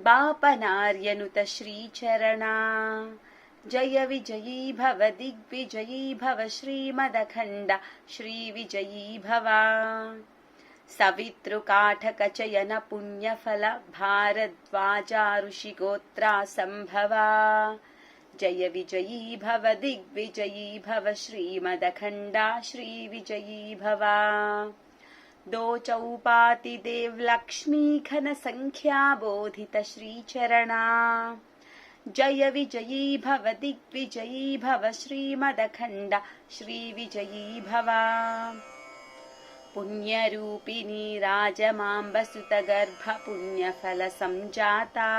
बापनार्यनुत श्रीचरणा। जय विजयी भव दिग्विजयी भव श्रीमदखण्ड। श्रीविजयी भव। सवितृकाठकचयन पुण्यफल भारद्वाजा ऋषिगोत्रा सम्भवा जय विजयी भव दिग्विजयी भव श्रीमदखण्डा। श्रीविजयी भवा दो चौपातिदेव लक्ष्मी घन संख्या बोधित श्रीचरणा जय विजयी भव दिग्विजयी भव श्रीमदखण्ड श्रीविजयी भवा। पुण्यरूपिणी राजमाम्बसुतगर्भ पुण्यफलसञ्जाता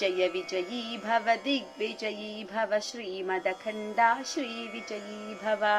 जय विजयी भव दिग्विजयी भव श्रीमदखण्डा श्रीविजयी भवा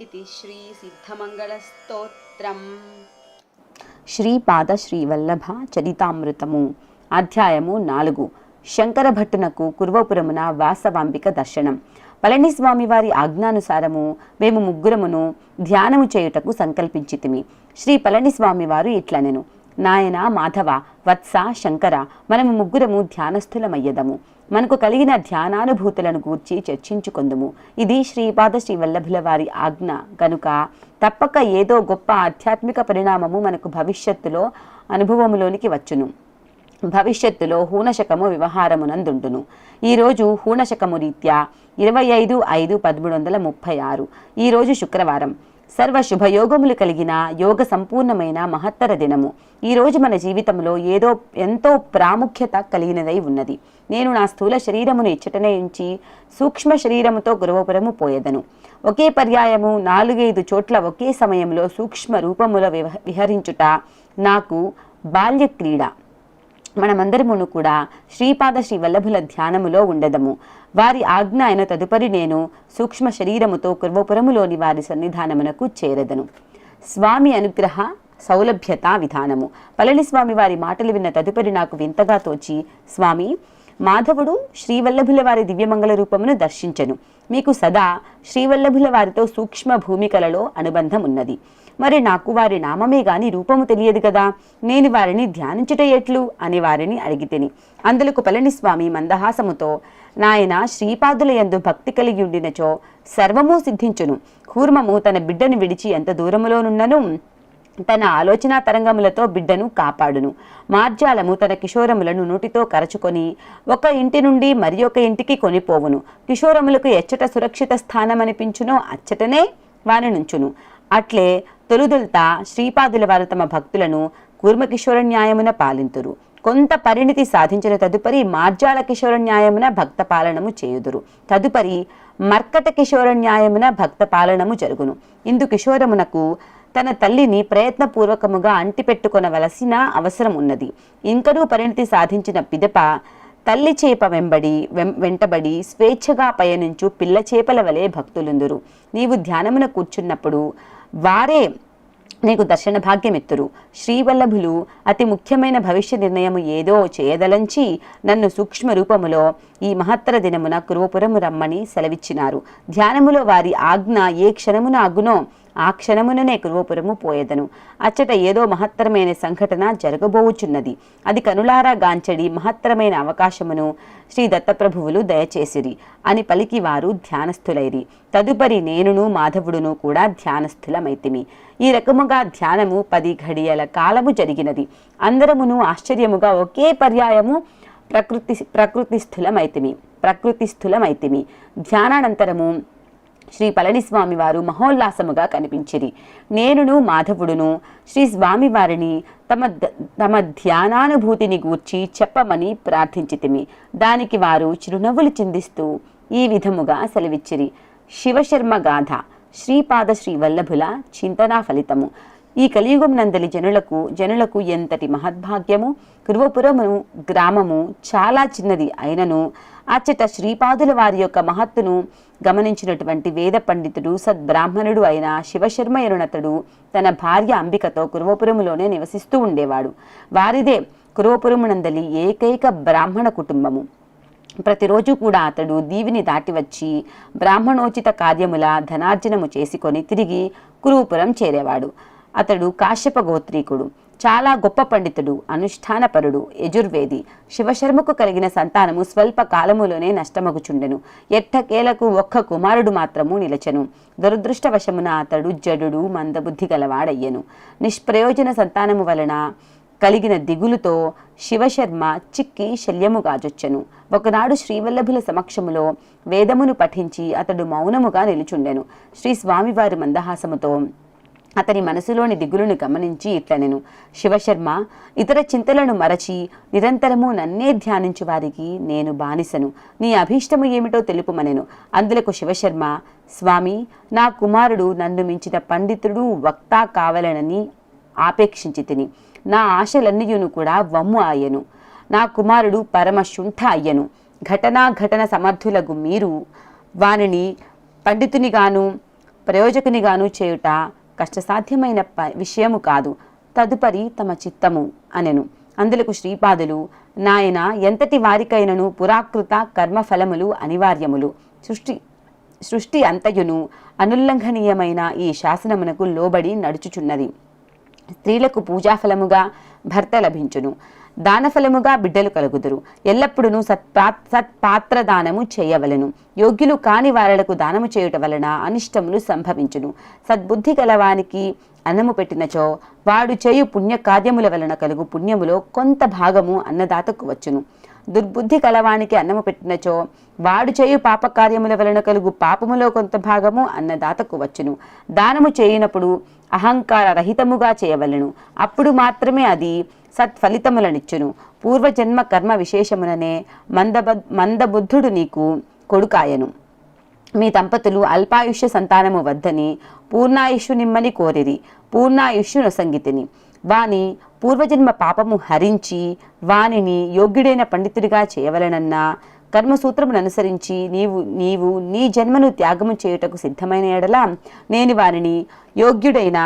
ఇది శ్రీ సిద్ధమంగళస్తోత్రం శ్రీపాద శ్రీవల్లభ చరితామృతము అధ్యాయము నాలుగు. శంకర భట్టునకు కుర్వపురమున వాసవాంబిక దర్శనం. పళనిస్వామి వారి ఆజ్ఞానుసారము మేము ముగ్గురమును ధ్యానము చేయుటకు సంకల్పించితిమి. శ్రీ పళనిస్వామి వారు ఇట్లనెను. నాయన మాధవ వత్స శంకర మనము ముగ్గురము ధ్యానస్థులమయ్యదము. మనకు కలిగిన ధ్యానానుభూతులను గూర్చి చర్చించుకొందుము. ఇది శ్రీపాద శ్రీ వల్లభుల వారి ఆజ్ఞ. గనుక తప్పక ఏదో గొప్ప ఆధ్యాత్మిక పరిణామము మనకు భవిష్యత్తులో అనుభవములోనికి వచ్చును. భవిష్యత్తులో హూనశకము వ్యవహారమునందుండును. ఈరోజు హూనశకము రీత్యా ఇరవై ఐదు ఐదు పదమూడు వందల ముప్పై ఆరు. ఈరోజు శుక్రవారం. సర్వ శుభయోగములు కలిగిన యోగ సంపూర్ణమైన మహత్తర దినము. ఈరోజు మన జీవితంలో ఏదో ఎంతో ప్రాముఖ్యత కలిగినదై ఉన్నది. నేను నా స్థూల శరీరమును ఇచ్చటనే ఉంచి సూక్ష్మ శరీరముతో గురువపురము పోయేదను. ఒకే పర్యాయము నాలుగైదు చోట్ల ఒకే సమయంలో సూక్ష్మ రూపముల విహ- విహరించుట నాకు బాల్య క్రీడ మనమందరమును కూడా శ్రీపాద శ్రీ వల్లభుల ధ్యానములో ఉండదము. వారి ఆజ్ఞ అయిన తదుపరి నేను సూక్ష్మ శరీరముతో కుర్వపురములోని వారి సన్నిధానమునకు చేరదను. స్వామి అనుగ్రహ సౌలభ్యత విధానము. పళనిస్వామి వారి మాటలు విన్న తదుపరి నాకు వింతగా తోచి స్వామి మాధవుడు శ్రీవల్లభుల వారి దివ్యమంగళ రూపమును దర్శించను. మీకు సదా శ్రీవల్లభుల వారితో సూక్ష్మ భూమికలలో అనుబంధం ఉన్నది మరి నాకు వారి నామమే గాని రూపము తెలియదు కదా. నేను వారిని ధ్యానించుట ఎట్లు? అని వారిని అడిగితేని. అందులకు పళనిస్వామి మందహాసముతో నాయన శ్రీపాదుల యందు భక్తి కలిగి ఉండినచో సర్వము సిద్ధించును. కూర్మము తన బిడ్డను విడిచి ఎంత దూరములోనున్నను? తన ఆలోచన తరంగములతో బిడ్డను కాపాడును. మార్జాలము తన కిషోరములను నోటితో కరచుకొని ఒక ఇంటి నుండి మరి ఒక ఇంటికి కొనిపోవును. కిషోరములకు ఎచ్చట సురక్షిత స్థానమనిపించునో అచ్చటనే వాని నుంచును అట్లే తొలుదొల్త శ్రీపాదుల వారు తమ భక్తులను కూర్మకిషోర న్యాయమున పాలింతురు. కొంత పరిణితి సాధించిన తదుపరి మార్జాల కిషోర న్యాయమున భక్త పాలనము చేయుదురు. తదుపరి మర్కట కిషోర న్యాయమున భక్త పాలనము జరుగును. ఇందు కిషోరమునకు తన తల్లిని ప్రయత్నపూర్వకముగా అంటిపెట్టుకొనవలసిన అవసరం ఉన్నది ఇంకనూ పరిణితి సాధించిన పిదప తల్లి చేప వెంబడి వెం- వెంటబడి స్వేచ్ఛగా పయనించు పిల్ల చేపల వలె భక్తులుందురు. నీవు ధ్యానమున కూర్చున్నప్పుడు వారే నీకు దర్శన భాగ్యమిత్తురు. శ్రీవల్లభులు అతి ముఖ్యమైన భవిష్య నిర్ణయము ఏదో చేయదలంచి నన్ను సూక్ష్మ రూపములో ఈ మహత్తర దినమున కురువపురము రమ్మని సెలవిచ్చినారు. ధ్యానములో వారి ఆజ్ఞ ఏ క్షణమున అగునో ఆ క్షణముననే కురువపురము పోయేదను. అచ్చట ఏదో మహత్తరమైన సంఘటన జరగబోవుచున్నది అది కనులారా గాంచడి మహత్తరమైన అవకాశమును శ్రీ దత్తప్రభువులు దయచేసిరి. అని పలికి వారు ధ్యానస్థులైరి. తదుపరి నేనును మాధవుడును కూడా ధ్యానస్థులమైతిమి. ఈ రకముగా ధ్యానము పది ఘడియల కాలము జరిగినది. అందరమును ఆశ్చర్యముగా ఒకే పర్యాయము ప్రకృతి ప్రకృతిస్థులమైతిమి. ప్రకృతిస్థులమైతిమి. ధ్యానానంతరము శ్రీ పళనిస్వామి వారు మహోల్లాసముగా కనిపించిరి. నేనును మాధవుడును శ్రీ స్వామివారిని తమ తమ ధ్యానానుభూతిని గూర్చి చెప్పమని ప్రార్థించితిమి. దానికి వారు చిరునవ్వులు చిందిస్తూ ఈ విధముగా సెలవిచ్చిరి. శివశర్మ గాథ శ్రీపాద శ్రీ వల్లభుల చింతనా ఫలితము. ఈ కలియుగం నందలి జనులకు జనులకు ఎంతటి మహద్భాగ్యము? కృవపురమును గ్రామము చాలా చిన్నది అయినను అచ్చట శ్రీపాదుల వారి యొక్క మహత్తును గమనించినటువంటి వేద పండితుడు సద్బ్రాహ్మణుడు అయిన శివశర్మ ఎరునతడు తన భార్య అంబికతో కురువపురములోనే నివసిస్తూ ఉండేవాడు. వారిదే కురువపురమునందలి ఏకైక బ్రాహ్మణ కుటుంబము. ప్రతిరోజు కూడా అతడు దీవిని దాటి వచ్చి బ్రాహ్మణోచిత కార్యముల ధనార్జనము చేసుకొని తిరిగి కురుపురం చేరేవాడు. అతడు కాశ్యప గోత్రీకుడు చాలా గొప్ప పండితుడు అనుష్ఠానపరుడు యజుర్వేది. శివశర్మకు కలిగిన సంతానము స్వల్ప కాలములోనే నష్టమగుచుండెను. ఎట్టకేలకు ఒక్క కుమారుడు మాత్రము నిలచెను. దురదృష్టవశమున అతడు జడుడు మందబుద్ధి గలవాడయ్యను. నిష్ప్రయోజన సంతానము వలన కలిగిన దిగులుతో శివశర్మ చిక్కి శల్యము గాజొచ్చెను ఒకనాడు శ్రీవల్లభుల సమక్షములో వేదమును పఠించి అతడు మౌనముగా నిలుచుండెను. శ్రీ స్వామివారి మందహాసముతో అతని మనసులోని దిగులును గమనించి ఇట్లనెను శివశర్మ ఇతర చింతలను మరచి నిరంతరము నన్నే ధ్యానించు వారికి నేను బానిసను. నీ అభీష్టము ఏమిటో తెలుపుమనెను. అందులకు శివశర్మ స్వామి నా కుమారుడు నన్ను మించిన పండితుడు వక్త కావలనని ఆపేక్షించి తిని. నా ఆశలన్నీయును కూడా వమ్ము అయ్యను నా కుమారుడు పరమశుంఠ అయ్యను. ఘటనా ఘటన సమర్థులకు మీరు వానిని పండితునిగాను ప్రయోజకునిగాను చేయుట కష్టసాధ్యమైన ప- విషయము కాదు. తదుపరి తమ చిత్తము అనెను. అందులకు శ్రీపాదులు నాయన ఎంతటి వారికైనను పురాకృత కర్మఫలములు అనివార్యములు. సృష్టి సృష్టి అంతయును అనుల్లంఘనీయమైన ఈ శాసనమునకు లోబడి నడుచుచున్నది. స్త్రీలకు పూజాఫలముగా భర్త లభించును. దానఫలముగా బిడ్డలు కలుగుదురు. ఎల్లప్పుడూ సత్పా సత్పాత్ర దానము చేయవలెను. యోగ్యులు కాని వారలకు దానము చేయుట వలన అనిష్టములు సంభవించును. సద్బుద్ధి గలవానికి అన్నము పెట్టినచో వాడు చేయు పుణ్య కార్యముల వలన కలుగు పుణ్యములో కొంత భాగము అన్నదాతకు వచ్చును. దుర్బుద్ధి కలవానికి అన్నము పెట్టినచో వాడు చేయు పాపకార్యముల వలన కలుగు పాపములో కొంత భాగము అన్నదాతకు వచ్చును. దానము చేయనప్పుడు అహంకార రహితముగా చేయవలెను. అప్పుడు మాత్రమే అది సత్ఫలితములనిచ్చును. పూర్వజన్మ కర్మ విశేషముననే మందబ మందబుద్ధుడు నీకు కొడుకాయను. మీ దంపతులు అల్పాయుష్య సంతానము వద్దని పూర్ణాయుష్యు నిమ్మని కోరిరి పూర్ణాయుష్యు నొసంగితిని. వాని పూర్వజన్మ పాపము హరించి వానిని యోగ్యుడైన పండితుడిగా చేయవలనన్నా కర్మసూత్రమును అనుసరించి నీవు నీవు నీ జన్మను త్యాగము చేయుటకు సిద్ధమైన ఎడల నేను వారిని యోగ్యుడైన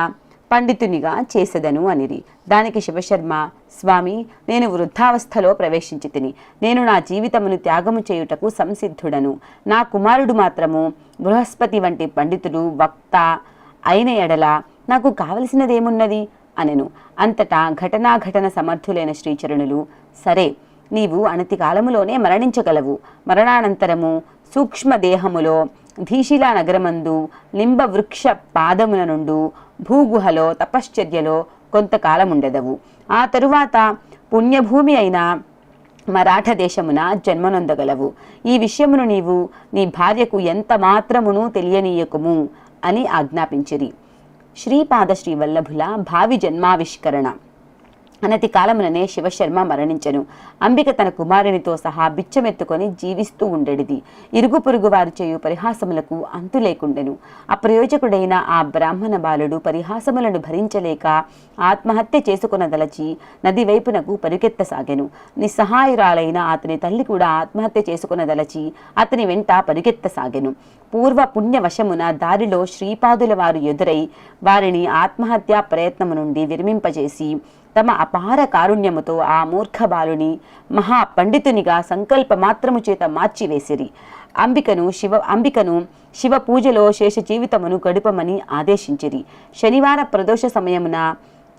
పండితునిగా చేసెదను అనిరి. దానికి శివశర్మ స్వామి నేను వృద్ధావస్థలో ప్రవేశించి తిని నేను నా జీవితమును త్యాగము చేయుటకు సంసిద్ధుడను. నా కుమారుడు మాత్రము బృహస్పతి వంటి పండితుడు వక్త అయిన ఎడల నాకు కావలసినదేమున్నది? అనెను. అంతటా ఘటనాఘటన సమర్థులైన శ్రీచరణులు సరే నీవు అనతి కాలములోనే మరణించగలవు. మరణానంతరము సూక్ష్మదేహములో ధీశిలా నగరమందు లింబ వృక్ష పాదముల నుండు భూగుహలో తపశ్చర్యలో కొంతకాలముండెదవు ఆ తరువాత పుణ్యభూమి అయిన మరాఠ దేశమున జన్మనొందగలవు. ఈ విషయమును నీవు నీ భార్యకు ఎంత మాత్రమును తెలియనీయకుము అని ఆజ్ఞాపించిరి. శ్రీపాద శ్రీవల్లభుల భావి జన్మావిష్కరణ. అనతి కాలముననే శివశర్మ మరణించెను. అంబిక తన కుమారునితో సహా బిచ్చమెత్తుకొని జీవిస్తూ ఉండేది ఇరుగు పొరుగు వారు చేయు పరిహాసములకు అంతు లేకుండెను. అప్రయోజకుడైన ఆ బ్రాహ్మణ బాలుడు పరిహాసములను భరించలేక ఆత్మహత్య చేసుకునదలచి నది వైపునకు పరుగెత్తసాగెను. నిస్సహాయురాలైన అతని తల్లి కూడా ఆత్మహత్య చేసుకునదలచి అతని వెంట పరుగెత్తసాగెను. పూర్వ పుణ్యవశమున దారిలో శ్రీపాదుల వారు ఎదురై వారిని ఆత్మహత్యా ప్రయత్నము నుండి విరమింపజేసి తమ అపార కారుణ్యముతో ఆ మూర్ఖ బాలుని మహా పండితునిగా సంకల్ప మాత్రము చేత మార్చివేసిరి. అంబికను శివ అంబికను శివ పూజలో శేష జీవితమును గడుపమని ఆదేశించిరి. శనివార ప్రదోష సమయమున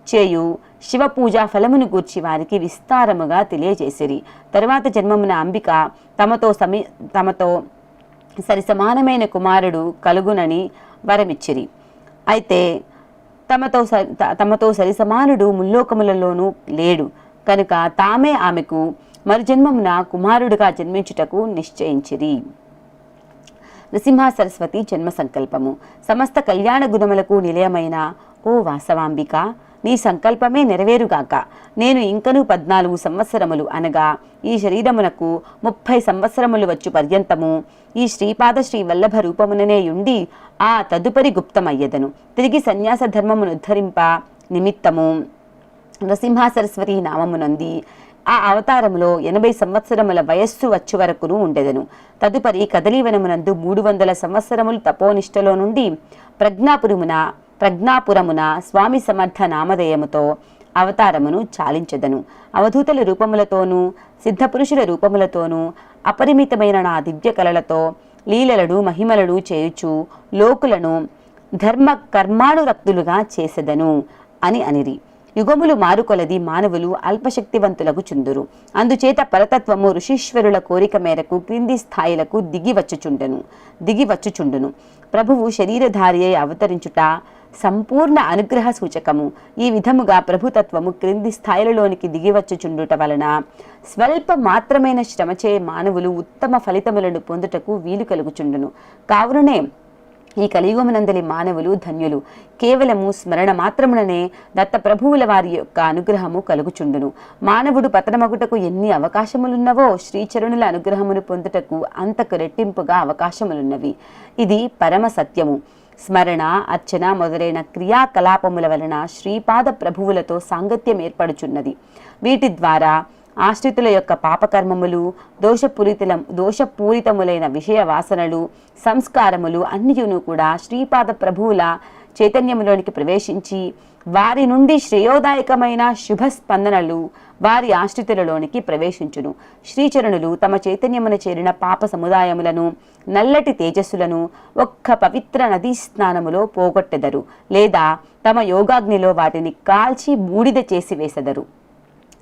చేయు శివ పూజా ఫలమును గూర్చి వారికి విస్తారముగా తెలియజేసిరి. తరువాత జన్మమున అంబిక తమతో సమీ తమతో సరి సమానమైన కుమారుడు కలుగునని వరమిచ్చిరి. అయితే తమతో తమతో సరి సమానుడు ముల్లోకములలోనూ లేడు. కనుక తామే ఆమెకు మరుజన్మమున కుమారుడుగా జన్మించుటకు నిశ్చయించిరి. నృసింహ సరస్వతి జన్మ సంకల్పము. సమస్త కళ్యాణ గుణములకు నిలయమైన ఓ వాసవాంబిక నీ సంకల్పమే నెరవేరుగాక నేను ఇంకను పద్నాలుగు సంవత్సరములు అనగా ఈ శరీరమునకు ముప్పై సంవత్సరములు వచ్చు పర్యంతము. ఈ శ్రీపాద శ్రీ వల్లభ రూపముననే ఉండి ఆ తదుపరి గుప్తమయ్యదను. తిరిగి సన్యాస ధర్మమును ఉద్ధరింప నిమిత్తము. నరసింహ సరస్వతి నామమునంది. ఆ అవతారములో ఎనభై సంవత్సరముల వయస్సు వచ్చు వరకును ఉండెదను. తదుపరి కదలీవనమునందు మూడు వందల సంవత్సరములు తపోనిష్టలో నుండి ప్రజ్ఞాపురమున ప్రజ్ఞాపురమున స్వామి సమర్థ నామధేయముతో అవతారమును చాలించదను. అవధూతల రూపములతోనూ సిద్ధపురుషుల రూపములతోనూ అపరిమితమైన నా దివ్య కళలతో లీలలను మహిమలను చేయుచు లోకులను ధర్మ కర్మానురక్తులుగా చేసెదను అని అనిరి. యుగములు మారుకొలది మానవులు అల్పశక్తివంతులకు చుందురు. అందుచేత పరతత్వము ఋషీశ్వరుల కోరిక మేరకు క్రింది స్థాయిలకు దిగి వచ్చుచుండెను. దిగి వచ్చుచుండును. ప్రభువు శరీరధారి అవతరించుట సంపూర్ణ అనుగ్రహ సూచకము. ఈ విధముగా ప్రభుతత్వము క్రింది స్థాయిలలోనికి దిగివచ్చుచుండుట వలన స్వల్ప మాత్రమైన శ్రమచే మానవులు ఉత్తమ ఫలితములను పొందుటకు వీలు కలుగుచుండును. కావుననే ఈ కలియుగమునందలి మానవులు ధన్యులు కేవలము స్మరణ మాత్రముననే దత్త ప్రభువుల వారి యొక్క అనుగ్రహము కలుగుచుండును. మానవుడు పతనమగుటకు ఎన్ని అవకాశములున్నవో శ్రీచరుణుల అనుగ్రహమును పొందుటకు అంతకు రెట్టింపుగా అవకాశములున్నవి. ఇది పరమ సత్యము. స్మరణ అర్చన మొదలైన క్రియాకలాపముల వలన శ్రీపాద ప్రభువులతో సాంగత్యం ఏర్పడుచున్నది. వీటి ద్వారా ఆశ్రితుల యొక్క పాపకర్మములు దోషపూరితుల దోషపూరితములైన విషయ వాసనలు సంస్కారములు అన్నియును కూడా శ్రీపాద ప్రభువుల చైతన్యములోనికి ప్రవేశించి వారి నుండి శ్రేయోదాయకమైన శుభ స్పందనలు వారి ఆశ్రితులలోనికి ప్రవేశించును. శ్రీచరణులు తమ చైతన్యమున చేరిన పాప సముదాయములను నల్లటి తేజస్సులను ఒక్క పవిత్ర నదీ స్నానములో పోగొట్టెదరు లేదా తమ యోగాగ్నిలో వాటిని కాల్చి బూడిద చేసి వేసెదరు.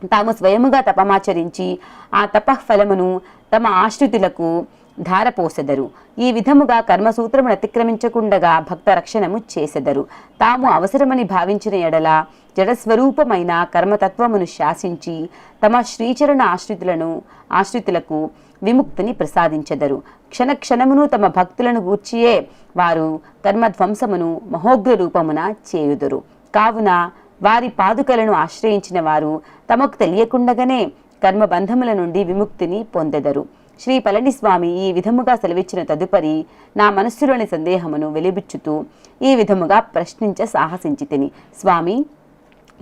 తాము స్వయముగా తపమాచరించి ఆ తపఫలమును తమ ఆశ్రితులకు ధారపోసెదరు. ఈ విధముగా కర్మసూత్రమును అతిక్రమించకుండగా భక్త రక్షణము చేసెదరు. తాము అవసరమని భావించిన ఎడల జడస్వరూపమైన కర్మతత్వమును శాసించి తమ శ్రీచరణ ఆశ్రితులను ఆశ్రితులకు విముక్తిని ప్రసాదించెదరు. క్షణక్షణమును తమ భక్తులను గూర్చియే వారు కర్మధ్వంసమును మహోగ్ర రూపమున చేయుదురు. కావున వారి పాదుకలను ఆశ్రయించిన వారు తమకు తెలియకుండగానే కర్మబంధముల నుండి విముక్తిని పొందెదరు. శ్రీ పళనిస్వామి ఈ విధముగా సెలవిచ్చిన తదుపరి నా మనస్సులోని సందేహమును వెలిబుచ్చుతూ ఈ విధముగా ప్రశ్నించ సాహసించి తిని స్వామి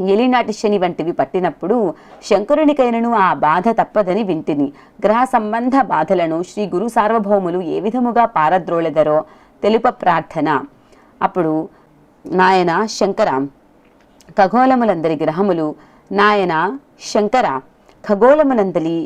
ఎలినాటి శని వంటివి పట్టినప్పుడు శంకరునికైనను ఆ బాధ తప్పదని వింటిని. గ్రహ సంబంధ బాధలను శ్రీ గురు సార్వభౌములు ఏ విధముగా పారద్రోలెదరో తెలుప ప్రార్థన. అప్పుడు నాయన శంకర ఖగోళములందరి గ్రహములు నాయన శంకర ఖగోళమునందలి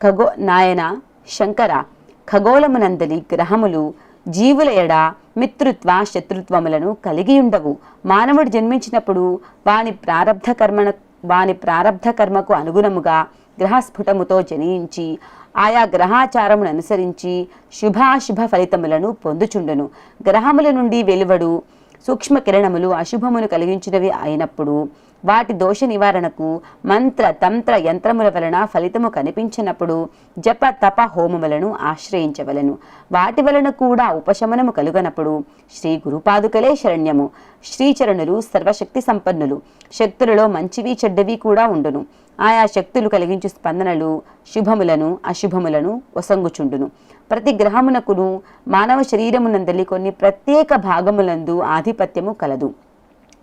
ఖగో నాయన శంకర ఖగోళమునందలి గ్రహములు జీవుల ఎడ మిత్రుత్వ శత్రుత్వములను కలిగి ఉండవు మానవుడు జన్మించినప్పుడు వాని ప్రారబ్ధ కర్మణ వాని ప్రారంధ కర్మకు అనుగుణముగా గ్రహస్ఫుటముతో జనించి ఆయా గ్రహాచారమును అనుసరించి శుభాశుభ ఫలితములను పొందుచుండును. గ్రహముల నుండి వెలువడు సూక్ష్మ కిరణములు అశుభమును కలిగించినవి అయినప్పుడు వాటి దోష నివారణకు మంత్ర తంత్ర యంత్రముల వలన ఫలితము కనిపించినప్పుడు జప తప హోమములను ఆశ్రయించవలను. వాటి వలన కూడా ఉపశమనము కలుగనప్పుడు శ్రీ గురుపాదుకలే శరణ్యము. శ్రీచరణులు సర్వశక్తి సంపన్నులు. శక్తులలో మంచివి చెడ్డవి కూడా ఉండును. ఆయా శక్తులు కలిగించు స్పందనలు శుభములను అశుభములను వసంగుచుండును. ప్రతి గ్రహమునకును మానవ శరీరమునందలి కొన్ని ప్రత్యేక భాగములందు ఆధిపత్యము కలదు.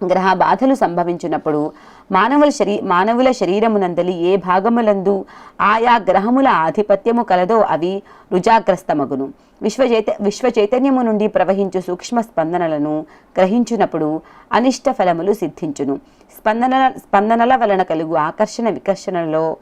గ్రహ బాధలు సంభవించినప్పుడు మానవుల శరీ మానవుల శరీరమునందలి ఏ భాగములందు ఆయా గ్రహముల ఆధిపత్యము కలదో అవి రుజాగ్రస్తమగును. విశ్వచైత విశ్వచైతన్యము నుండి ప్రవహించు సూక్ష్మ స్పందనలను గ్రహించినప్పుడు అనిష్ట ఫలములు సిద్ధించును. స్పందన స్పందనల వలన కలుగు ఆకర్షణ వికర్షణలో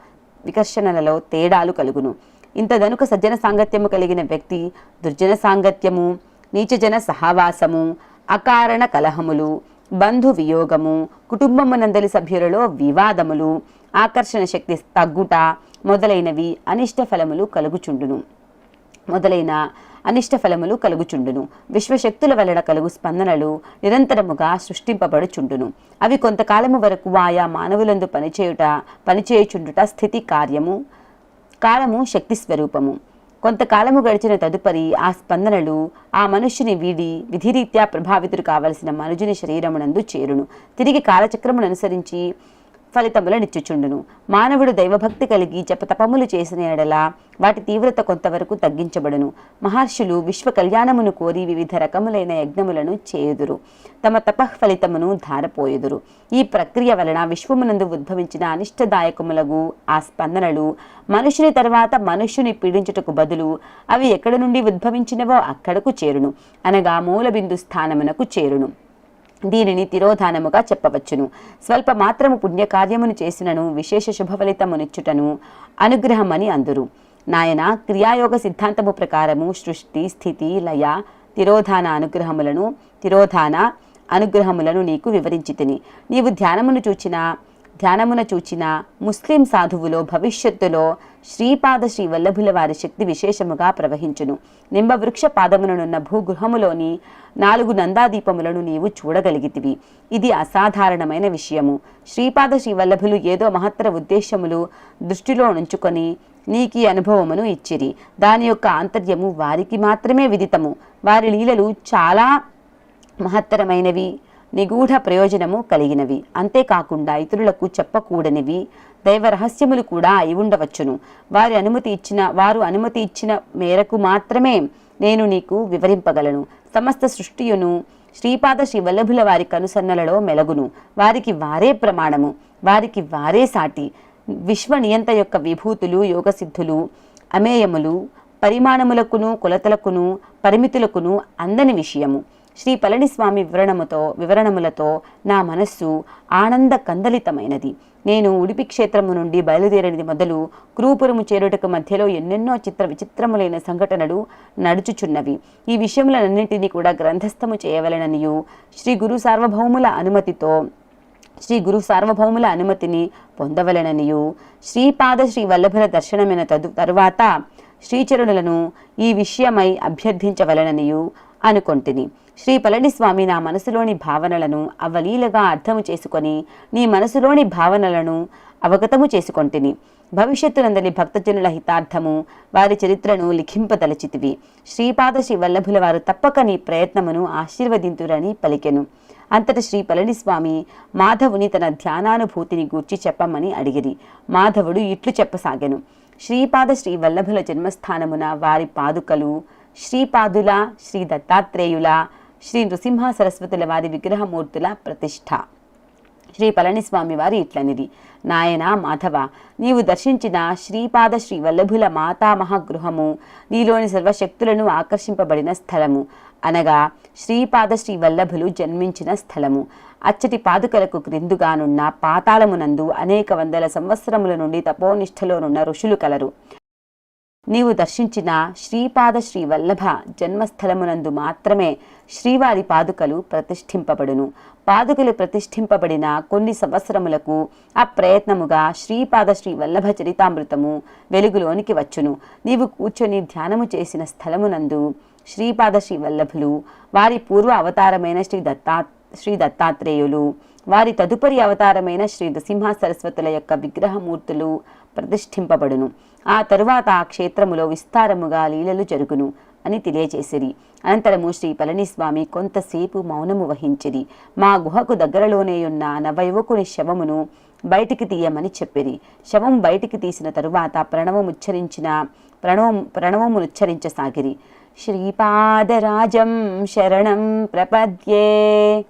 వికర్షణలలో తేడాలు కలుగును. ఇంతదనుక సజ్జన సాంగత్యము కలిగిన వ్యక్తి దుర్జన సాంగత్యము నీచజన సహవాసము అకారణ కలహములు బంధు వియోగము కుటుంబమునందలి సభ్యులలో వివాదములు ఆకర్షణ శక్తి తగ్గుట మొదలైనవి అనిష్ట ఫలములు కలుగుచుండును. మొదలైన అనిష్ట ఫలములు కలుగుచుండును. విశ్వశక్తుల వలన కలుగు స్పందనలు నిరంతరముగా సృష్టింపబడుచుండును. అవి కొంతకాలము వరకు ఆయా మానవులందు పనిచేయుట పనిచేయుచుండుట స్థితి కార్యము కాలము శక్తి స్వరూపము. కొంతకాలము గడిచిన తదుపరి ఆ స్పందనలు ఆ మనుష్యుని వీడి విధిరీత్యా ప్రభావితుడు కావలసిన మనుజుని శరీరమునందు చేరును. తిరిగి కాలచక్రమును అనుసరించి ఫలితములనిచ్చుచుండును మానవుడు దైవభక్తి కలిగి జపతపములు చేసిన ఎడల వాటి తీవ్రత కొంతవరకు తగ్గించబడును. మహర్షులు విశ్వ కళ్యాణమును కోరి వివిధ రకములైన యజ్ఞములను చేయుదురు. తమ తపఃఫలితమును ధారపోయుదురు. ఈ ప్రక్రియ వలన విశ్వమునందు ఉద్భవించిన అనిష్టదాయకములగు ఆ స్పందనలు మనుషుని తర్వాత మనుష్యుని పీడించుటకు బదులు అవి ఎక్కడి నుండి ఉద్భవించినవో అక్కడకు చేరును. అనగా మూలబిందు స్థానమునకు చేరును. దీనిని తిరోధానముగా చెప్పవచ్చును. స్వల్ప మాత్రము పుణ్యకార్యమును చేసినను విశేష శుభఫలితమునిచ్చుటను అనుగ్రహమని అందురు. నాయన క్రియాయోగ సిద్ధాంతము ప్రకారము సృష్టి స్థితి లయ తిరోధాన అనుగ్రహములను తిరోధాన అనుగ్రహములను నీకు వివరించి తిని నీవు ధ్యానమును చూచిన ధ్యానమున చూచిన ముస్లిం సాధువులో భవిష్యత్తులో శ్రీపాద శ్రీ వల్లభుల వారి శక్తి విశేషముగా ప్రవహించును. నింబవృక్ష పాదముననున్న భూగృహములోని నాలుగు నందాదీపములను నీవు చూడగలిగితివి. ఇది అసాధారణమైన విషయము. శ్రీపాద శ్రీ వల్లభులు ఏదో మహత్తర ఉద్దేశములు దృష్టిలో ఉంచుకొని నీకీ అనుభవమును ఇచ్చిరి. దాని యొక్క ఆంతర్యము వారికి మాత్రమే విదితము. వారి లీలలు చాలా మహత్తరమైనవి. నిగూఢ ప్రయోజనము కలిగినవి. అంతేకాకుండా ఇతరులకు చెప్పకూడనివి దైవ రహస్యములు కూడా అయి ఉండవచ్చును. వారి అనుమతి ఇచ్చిన వారు అనుమతి ఇచ్చిన మేరకు మాత్రమే నేను నీకు వివరింపగలను. సమస్త సృష్టియును శ్రీపాద శ్రీ వల్లభుల వారి కనుసన్నలలో మెలగును. వారికి వారే ప్రమాణము వారికి వారే సాటి. విశ్వ నియంత యొక్క విభూతులు యోగసిద్ధులు అమేయములు పరిమాణములకును కొలతలకును పరిమితులకును అందని విషయము. శ్రీ పళనిస్వామి వివరణముతో వివరణములతో నా మనస్సు ఆనంద కందలితమైనది నేను ఉడిపి క్షేత్రము నుండి బయలుదేరినది మొదలు క్రూపురము చేరుటకు మధ్యలో ఎన్నెన్నో చిత్ర విచిత్రములైన సంఘటనలు నడుచుచున్నవి. ఈ విషయములన్నింటినీ కూడా గ్రంథస్థము చేయవలెననియు శ్రీ గురు సార్వభౌముల అనుమతితో శ్రీ గురు సార్వభౌముల అనుమతిని పొందవలెననియు శ్రీపాద శ్రీ వల్లభుల దర్శనమైన తదు తరువాత శ్రీచరుణులను ఈ విషయమై అభ్యర్థించవలననియు అనుకొంటిని. శ్రీ పళనిస్వామి నా మనసులోని భావనలను అవలీలగా అర్థము చేసుకొని నీ మనసులోని భావనలను అవగతము చేసుకొంటిని భవిష్యత్తునందలి భక్తజనుల హితార్థము వారి చరిత్రను లిఖింపదలచితివి. శ్రీపాద శ్రీ వల్లభుల వారు తప్పక నీ ప్రయత్నమును ఆశీర్వదింతురని పలికెను. అంతట శ్రీ పళనిస్వామి మాధవుని తన ధ్యానానుభూతిని గూర్చి చెప్పమని అడిగిరి. మాధవుడు ఇట్లు చెప్పసాగెను. శ్రీపాద శ్రీ వల్లభుల జన్మస్థానమున వారి పాదుకలు శ్రీపాదుల శ్రీ దత్తాత్రేయుల శ్రీ నృసింహ సరస్వతుల వారి విగ్రహమూర్తుల ప్రతిష్ఠ శ్రీ పళనిస్వామి వారి ఇట్లనిది నాయన మాధవ నీవు దర్శించిన శ్రీపాద శ్రీ వల్లభుల మాతామహ గృహము నీలోని సర్వశక్తులను ఆకర్షింపబడిన స్థలము. అనగా శ్రీపాద శ్రీ వల్లభులు జన్మించిన స్థలము. అచ్చటి పాదుకలకు క్రిందుగానున్న పాతాళమునందు అనేక వందల సంవత్సరముల నుండి తపోనిష్టలోనున్న ఋషులు కలరు. నీవు దర్శించిన శ్రీపాద శ్రీ వల్లభ జన్మస్థలమునందు మాత్రమే శ్రీవారి పాదుకలు ప్రతిష్ఠింపబడును. పాదుకలు ప్రతిష్ఠింపబడిన కొన్ని సంవత్సరములకు అప్రయత్నముగా శ్రీపాద శ్రీవల్లభ చరితామృతము వెలుగులోనికి వచ్చును. నీవు కూర్చొని ధ్యానము చేసిన స్థలమునందు శ్రీపాద శ్రీ వల్లభులు వారి పూర్వ అవతారమైన శ్రీ దత్తా శ్రీ దత్తాత్రేయులు వారి తదుపరి అవతారమైన శ్రీ నృసింహ సరస్వతుల యొక్క విగ్రహమూర్తులు ప్రతిష్ఠింపబడును. ఆ తరువాత ఆ క్షేత్రములో విస్తారముగా లీలలు జరుగును అని తెలియజేసిరి అనంతరము శ్రీ పళనిస్వామి కొంతసేపు మౌనము వహించిరి. మా గుహకు దగ్గరలోనే ఉన్న నవయువకుని శవమును బయటికి తీయమని చెప్పిరి. శవం బయటికి తీసిన తరువాత ప్రణవముచ్చరించిన ప్రణవం ప్రణవమునుచ్చరించసాగిరి. శ్రీపాదరాజం శరణం ప్రపద్యే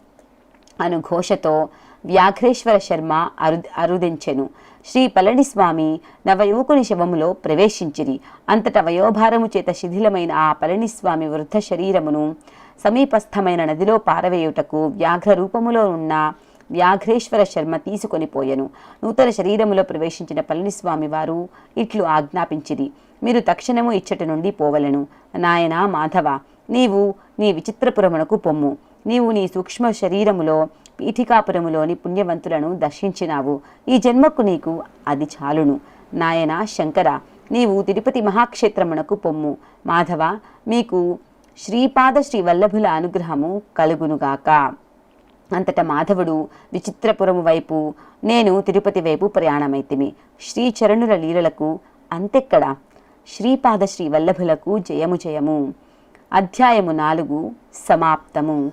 అను ఘోషతో వ్యాఘ్రేశ్వర శర్మ అరు అరుదించెను. శ్రీ పళనిస్వామి నవయువకుని శవములో ప్రవేశించిరి. అంతట వయోభారము చేత శిథిలమైన ఆ పళనిస్వామి వృద్ధ శరీరమును సమీపస్థమైన నదిలో పారవేయుటకు వ్యాఘ్ర రూపములో ఉన్న వ్యాఘ్రేశ్వర శర్మ తీసుకొని పోయెను. నూతన శరీరములో ప్రవేశించిన పళనిస్వామి వారు ఇట్లు ఆజ్ఞాపించిరి. మీరు తక్షణము ఇచ్చటి నుండి పోవలెను. నాయనా మాధవ నీవు నీ విచిత్రపురమునకు పొమ్ము. నీవు నీ సూక్ష్మ శరీరములో పీఠికాపురములోని పుణ్యవంతులను దర్శించినావు. ఈ జన్మకు నీకు అది చాలును. నాయన శంకర నీవు తిరుపతి మహాక్షేత్రమునకు పొమ్ము. మాధవ మీకు శ్రీపాద శ్రీ వల్లభుల అనుగ్రహము కలుగునుగాక అంతట మాధవుడు విచిత్రపురము వైపు నేను తిరుపతి వైపు ప్రయాణమైతిమి. శ్రీచరణుల లీలలకు అంతెక్కడ? శ్రీపాద శ్రీ వల్లభులకు జయము జయము. అధ్యాయము నాలుగు సమాప్తము.